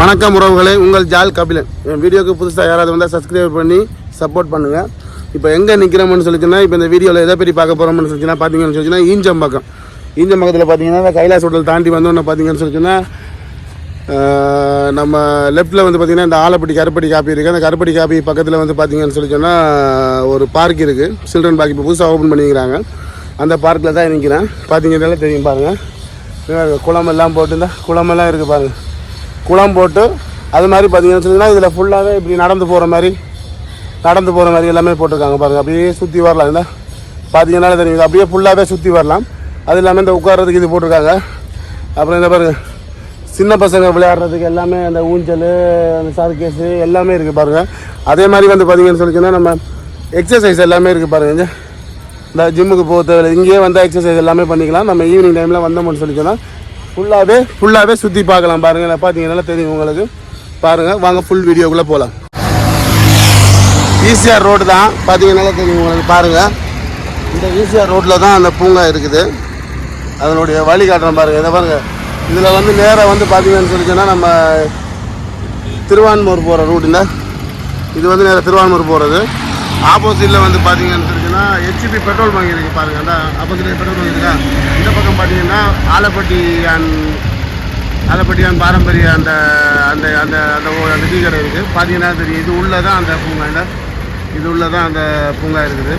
வணக்கம் உறவுகளே உங்கள் ஜால் கபிலன். என் வீடியோக்கு புதுசாக யாராவது வந்தால் சப்ஸ்கிரைப் பண்ணி சப்போர்ட் பண்ணுங்கள் இப்போ எங்கே நிற்கிறோம்னு சொல்லிச்சுன்னா இப்போ இந்த வீடியோவில் எதை பற்றி பார்க்க போகிறோம்னு சொல்லிச்சுன்னா பார்த்தீங்கன்னு சொல்லிச்சுன்னா ஈஞ்சம்பக்கம் ஈஞ்சம்பக்கத்தில் பார்த்தீங்கன்னா இந்த கைலாஸ் ஹோட்டல் தாண்டி வந்தோன்னு பார்த்தீங்கன்னு சொல்லிச்சுன்னா நம்ம லெஃப்ட்டில் வந்து பார்த்தீங்கன்னா இந்த ஆலப்பட்டி கருப்பட்டி காப்பி இருக்குது அந்த கருப்பட்டி காப்பி பக்கத்தில் வந்து பார்த்தீங்கன்னு சொல்லி சொன்னால் ஒரு பார்க் இருக்குது சில்ட்ரன் பார்க் இப்போ புதுசாக ஓப்பன் பண்ணிக்கிறாங்க. அந்த பார்க்கில் தான் நிற்கிறேன் பார்த்தீங்கன்னா தெரியும் பாருங்கள் குளம் எல்லாம் போட்டு குளமெல்லாம் இருக்குது பாருங்கள் குளம் போட்டு அது மாதிரி பார்த்தீங்கன்னு சொன்னீங்கன்னா இதில் ஃபுல்லாகவே இப்படி நடந்து போகிற மாதிரி நடந்து போகிற மாதிரி எல்லாமே போட்டிருக்காங்க பாருங்கள் அப்படியே சுற்றி வரலாம். இல்லை பார்த்தீங்கன்னா தெரியும். இது அப்படியே ஃபுல்லாகவே சுற்றி வரலாம். அது இல்லாமல் இந்த உட்கார்றதுக்கு இது போட்டிருக்காங்க. அப்புறம் இந்த பாருங்க சின்ன பசங்க விளையாடுறதுக்கு எல்லாமே அந்த ஊஞ்சல் அந்த சர்க்கேஸு எல்லாமே இருக்குது பாருங்கள் அதே மாதிரி வந்து பார்த்தீங்கன்னு சொல்லிச்சுன்னா நம்ம எக்ஸசைஸ் எல்லாமே இருக்குது பாருங்க. இந்த ஜிம்முக்கு போக தேவையில்லை. இங்கேயே வந்தால் எக்ஸசைஸ் எல்லாமே பண்ணிக்கலாம். நம்ம ஈவினிங் டைமில் வந்தோம்னு சொல்லிச்சோன்னா ஃபுல்லாகவே ஃபுல்லாகவே சுற்றி பார்க்கலாம். பாருங்கள் பார்த்தீங்கன்னா தெரியும் உங்களுக்கு. பாருங்கள் வாங்க ஃபுல் வீடியோக்குள்ளே போகலாம் ஈசிஆர் ரோடு தான். பார்த்தீங்கன்னா தெரியும் உங்களுக்கு. பாருங்கள் இந்த ஈசிஆர் ரோட்டில் தான் அந்த பூங்கா இருக்குது. அதனுடைய வழி காட்டுறேன் பாருங்கள் இதை பாருங்கள் இதில் வந்து நேராக வந்து பார்த்தீங்கன்னு சொல்லி சொன்னால் நம்ம திருவான்மூர் போகிற ரூட் இது வந்து நேராக திருவான்மூர் போகிறது ஆப்போசிட்டில் வந்து பார்த்தீங்கன்னு பார்த்தீங்கன்னா ஹெச்பி பெட்ரோல் பங்க் இருக்குது பாருங்கள் அந்த ஆப்போசிட்டில் பெட்ரோல் பங்க் இருக்கா இந்த பக்கம் பார்த்தீங்கன்னா ஆலப்பட்டி அண்ட் ஆலப்பட்டியான் பாரம்பரிய அந்த அந்த அந்த அந்த ஓ- அந்த டீ கடை இருக்குது பார்த்தீங்கன்னா தெரியும். இது உள்ளே தான் அந்த பூங்கா. இது உள்ளே தான் அந்த பூங்கா இருக்குது.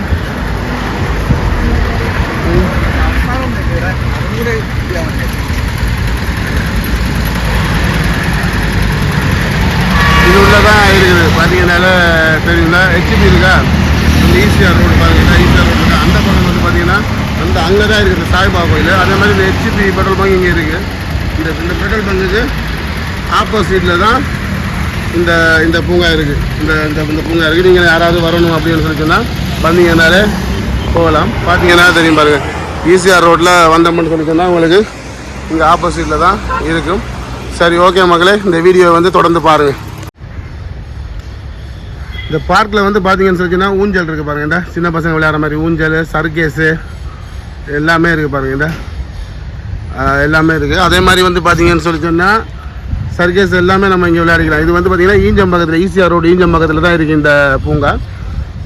இது உள்ளே தான் இருக்குது. பார்த்தீங்கன்னால தெரியுங்களா? ஹெச்பி இருக்கா? எம்ஜிஆர் ரோடு பார்த்தீங்கன்னா ஈசிஆர் ரோடு இருக்குது அந்த பக்கம் வந்து பார்த்தீங்கன்னா அந்த அங்கே தான் இருக்குது சாய்பாபா கோயில். அதே மாதிரி இந்த ஹெச்பி பெட்ரோல் பங்க் இங்கே இருக்குது இந்த இந்த பெட்ரோல் பங்குக்கு ஆப்போசிட்டில் தான் இந்த இந்த பூங்கா இருக்குது இந்த இந்த இந்த பூங்கா இருக்குது நீங்கள் யாராவது வரணும் அப்படின்னு சொல்லி சொன்னால் வந்தீங்கன்னாலே போகலாம். பார்த்தீங்கன்னா தெரியும் பாருங்கள் ஈசிஆர் ரோட்டில் வந்தோம்னு சொல்லி சொன்னால் உங்களுக்கு இங்கே ஆப்போசிட்டில் தான் இருக்கும். சரி ஓகே மக்களே இந்த வீடியோவை வந்து தொடர்ந்து பாருங்கள் இந்த பார்க்கில் வந்து பார்த்தீங்கன்னு சொல்லிச்சுன்னா ஊஞ்சல் இருக்குது பாருங்கடா. இந்த சின்ன பசங்க விளையாடுற மாதிரி ஊஞ்சல் சர்க்கேஸு எல்லாமே இருக்குது பாருங்கடா. எல்லாமே இருக்குது அதே மாதிரி வந்து பார்த்தீங்கன்னு சொல்லி சொன்னால் சர்க்கேஸ் எல்லாமே நம்ம இங்கே விளையாடிக்கலாம். இது வந்து பார்த்தீங்கன்னா ஈஞ்சம்பக்கத்தில் ஈசிஆர் ரோடு ஈஞ்சம்பக்கத்தில் தான் இருக்குது இந்த பூங்கா.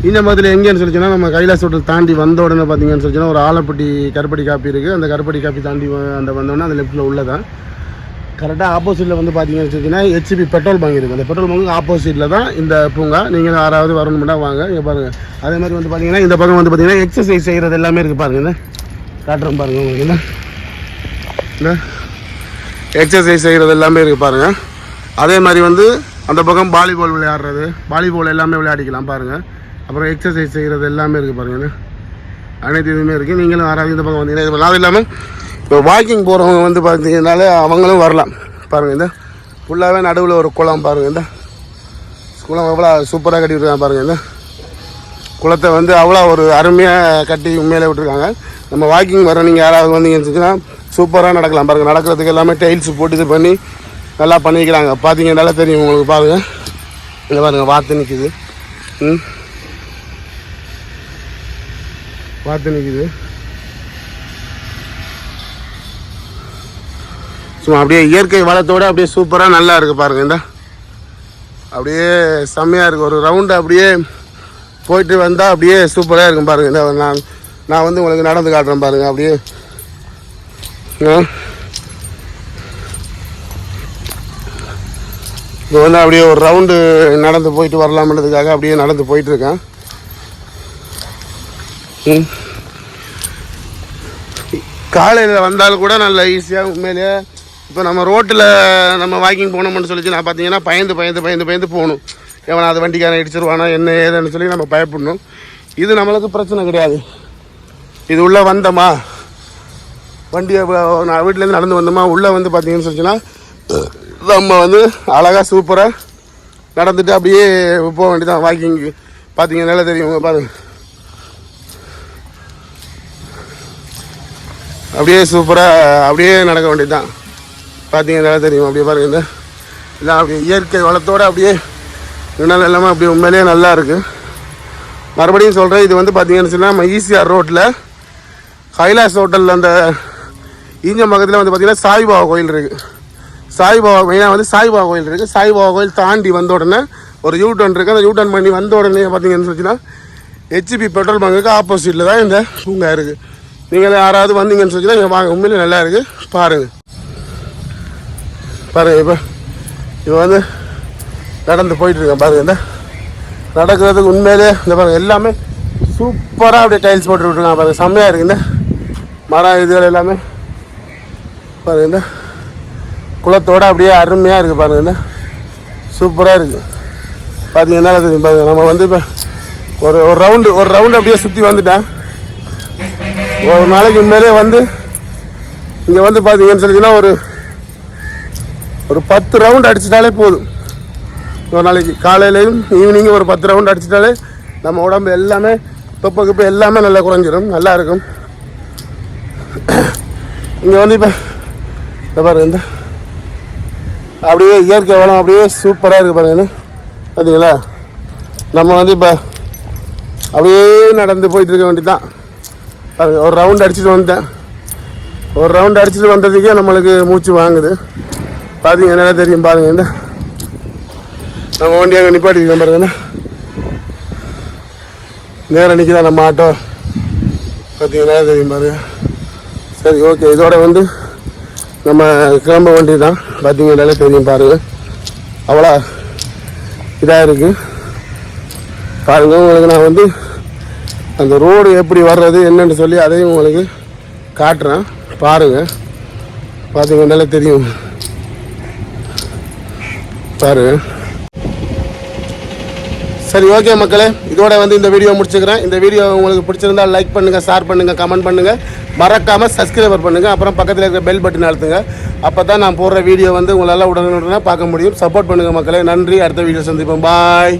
ஈஞ்சம்பக்கத்தில் எங்கேன்னு சொல்லிச்சுன்னா நம்ம கைலாஸ் ஹோட்டல் தாண்டி வந்த உடனே பார்த்தீங்கன்னு சொல்லிச்சுன்னா ஒரு ஆலப்பட்டி கருப்படி காப்பி இருக்குது அந்த கருப்படி காப்பி தாண்டி அந்த வந்தோடனே அந்த லெஃப்ட்டில் உள்ளதான். கரெக்டாக ஆப்போசிட்டில் வந்து பார்த்தீங்கன்னு வச்சுக்கிங்கன்னா ஹெச்பி பெட்ரோல் பங்க் இருக்குது அந்த பெட்ரோல் பங்கு ஆப்போசிட்டில் தான் இந்த பூங்கா. நீங்கள் யாராவது வரணும்னா வாங்க. இங்கே பாருங்கள் அதே மாதிரி வந்து பார்த்தீங்கன்னா இந்த பக்கம் வந்து பார்த்தீங்கன்னா எக்ஸசைஸ் செய்கிறது எல்லாமே இருக்குது பாருங்கள் காட்டுறோம் பாருங்கள் உங்களுக்கு. என்ன எக்ஸசைஸ் செய்கிறது எல்லாமே இருக்குது பாருங்கள் அதே மாதிரி வந்து அந்த பக்கம் வாலிபால் விளையாடுறது. வாலிபால் எல்லாமே விளையாடிக்கலாம் பாருங்கள் அப்புறம் எக்ஸசைஸ் செய்கிறது எல்லாமே இருக்குது பாருங்கள் அனைத்து இதுவுமே இருக்குது நீங்களும் யாராவது இந்த பக்கம் வந்தீங்கன்னா இது அது இல்லாமல் இப்போ வாக்கிங் போகிறவங்க வந்து பார்த்தீங்கனாலே அவங்களும் வரலாம். பாருங்கள் இந்த ஃபுல்லாகவே நடுவில் ஒரு குளம் பாருங்கள் இந்த குளம் எவ்வளோ சூப்பராக கட்டி விட்டுருக்காங்க பாருங்கள் இந்த குளத்தை வந்து அவ்வளோ ஒரு அருமையாக கட்டி மேலே விட்டுருக்காங்க. நம்ம வாக்கிங் வர நீங்கள் யாராவது வந்தீங்கன்னு சொன்னா சூப்பராக நடக்கலாம். பாருங்கள் நடக்கிறதுக்கு எல்லாமே டைல்ஸ் போட்டு இது பண்ணி நல்லா பண்ணிக்கிறாங்க. பார்த்தீங்கன்னால தெரியும் உங்களுக்கு பாருங்கள் இங்கே பாருங்கள் வாத்து நிற்கிது ம். வாத்து நிற்கிது சும்மா அப்படியே இயற்கை வளத்தோடு அப்படியே சூப்பராக நல்லா இருக்குது பாருங்கள் இந்த. அப்படியே செம்மையாக இருக்குது ஒரு ரவுண்டு அப்படியே போயிட்டு வந்தால் அப்படியே சூப்பராக இருக்கும் பாருங்கள் இந்த. நான் நான் வந்து உங்களுக்கு நடந்து காட்டுறேன் பாருங்கள் அப்படியே. இங்கே வந்து அப்படியே ஒரு ரவுண்டு நடந்து போயிட்டு வரலாம்ன்றதுக்காக அப்படியே நடந்து போயிட்டுருக்கேன் காலையில் வந்தாலும் கூட நல்லா ஈஸியாக உண்மையிலேயே இப்போ நம்ம ரோட்டில் நம்ம வாக்கிங் போனோம்னு சொல்லிச்சு நான் பார்த்தீங்கன்னா பயந்து பயந்து பயந்து பயந்து போகணும். எவனா அது வண்டிக்காரன் இடிச்சிருவானா என்ன ஏதுன்னு சொல்லி நம்ம பயப்படணும். இது நம்மளுக்கு பிரச்சனை கிடையாது. இது உள்ளே வந்தோமா? வண்டியை நான் வீட்டிலேருந்து நடந்து வந்தோமா? உள்ளே வந்து பார்த்தீங்கன்னு சொல்லிச்சுன்னா நம்ம வந்து அழகாக சூப்பராக நடந்துட்டு அப்படியே போக வேண்டியதான் வாக்கிங்கு பார்த்தீங்கன்னால தெரியும் பாருங்க. அப்படியே சூப்பராக அப்படியே நடக்க வேண்டியதுதான். பார்த்தீங்கன்னா தெரியும். அப்படியே பாருங்க இந்த எல்லாம் அப்படியே இயற்கை வளத்தோடு அப்படியே நிழல் எல்லாமே அப்படியே உண்மையிலேயே நல்லா இருக்குது மறுபடியும் சொல்கிறேன் இது வந்து பார்த்தீங்கன்னு சொன்னால் நம்ம ஈசிஆர் ரோட்டில் கைலாஸ் ஹோட்டலில் அந்த ஈஞ்சம் பக்கத்தில் வந்து பார்த்திங்கன்னா சாய்பாபா கோயில் இருக்குது சாய்பாபா மெயினாக வந்து சாய்பாபா கோயில் இருக்குது சாய்பாபா கோயில் தாண்டி வந்த உடனே ஒரு யூ டர்ன் இருக்குது அந்த யூ டர்ன் பண்ணி வந்த உடனே பார்த்தீங்கன்னு சொல்லிச்சுன்னா ஹெச்பி பெட்ரோல் பங்குக்கு ஆப்போசிட்டில் தான் இந்த பூங்கா இருக்குது நீங்கள் யாராவது வந்தீங்கன்னு சொல்லிச்சுன்னா இங்கே வாங்க. உண்மையிலே நல்லா இருக்குது பாருங்கள் பாருங்கள் இப்போ இப்போ வந்து நடந்து போயிட்டுருக்கேன் பாருங்கள் இந்த நடக்கிறதுக்கு உண்மையிலே இந்த பாருங்கள் எல்லாமே சூப்பராக அப்படியே டைல்ஸ் போட்டு விட்ருக்காங்க பாருங்கள் செம்மையாக இருக்குது மரம் இதுகள் எல்லாமே. பாருங்க இந்த குளத்தோட அப்படியே அருமையாக இருக்குது பாருங்க இந்த சூப்பராக இருக்குது பார்த்தீங்கன்னா தெரியும் பாருங்கள் நம்ம வந்து இப்போ ஒரு ஒரு ரவுண்டு ஒரு ரவுண்டு அப்படியே சுற்றி வந்துட்டேன். ஒரு நாளைக்கு உண்மையிலே வந்து இங்கே வந்து பார்த்தீங்கன்னு சொல்லிங்கன்னா ஒரு ஒரு பத்து ரவுண்ட் அடிச்சிட்டாலே போதும். ஒரு நாளைக்கு காலையிலையும் ஈவினிங்கும் ஒரு பத்து ரவுண்ட் அடிச்சிட்டாலே நம்ம உடம்பு எல்லாமே தொப்பை கிப்பை எல்லாமே நல்லா குறைஞ்சிரும் நல்லா இருக்கும். இங்கே வந்து இப்போ இந்த பாருங்க இந்த அப்படியே இயற்கை வளம் அப்படியே சூப்பராக இருக்குது பாருங்கன்னு பார்த்தீங்களா? நம்ம வந்து இப்போ அப்படியே நடந்து போயிட்டு இருக்க வேண்டியதுதான். பாருங்க ஒரு ரவுண்ட் அடிச்சுட்டு வந்துட்டேன். ஒரு ரவுண்ட் அடிச்சுட்டு வந்ததுக்கே நம்மளுக்கு மூச்சு வாங்குது. பார்த்தீங்க நல்லா தெரியும் பாருங்க என்ன நம்ம வண்டி அங்கே நிப்பாட்டிருக்கோம் பாருங்க நேரம் நிற்கிதான் நம்ம ஆட்டோ? பார்த்தீங்கன்னா தெரியும் பாருங்க. சரி ஓகே இதோட வந்து நம்ம கிளம்ப வண்டி தான் பார்த்தீங்கன்னாலே தெரியும் பாருங்கள் அவ்வளோ இதாக இருக்குது பாருங்கள் உங்களுக்கு நான் வந்து அந்த ரோடு எப்படி வர்றது என்னன்னு சொல்லி அதையும் உங்களுக்கு காட்டுறேன். பாருங்கள் பார்த்தீங்கன்னாலே தெரியும். பாருங்க சரி ஓகே மக்களே. இதோட வந்து இந்த வீடியோ முடிச்சுக்கிறேன். இந்த வீடியோ உங்களுக்கு பிடிச்சிருந்தா லைக் பண்ணுங்க ஷேர் பண்ணுங்க கமெண்ட் பண்ணுங்க. மறக்காம சப்ஸ்கிரைபர் பண்ணுங்க. அப்புறம் பக்கத்தில் இருக்கிற பெல் பட்டன் அழுத்துங்க. அப்போ தான் நான் போடுற வீடியோ வந்து உங்களால் உடனுடனே பார்க்க முடியும். சப்போர்ட் பண்ணுங்க மக்களே. நன்றி. அடுத்த வீடியோ சந்திப்போம். பாய்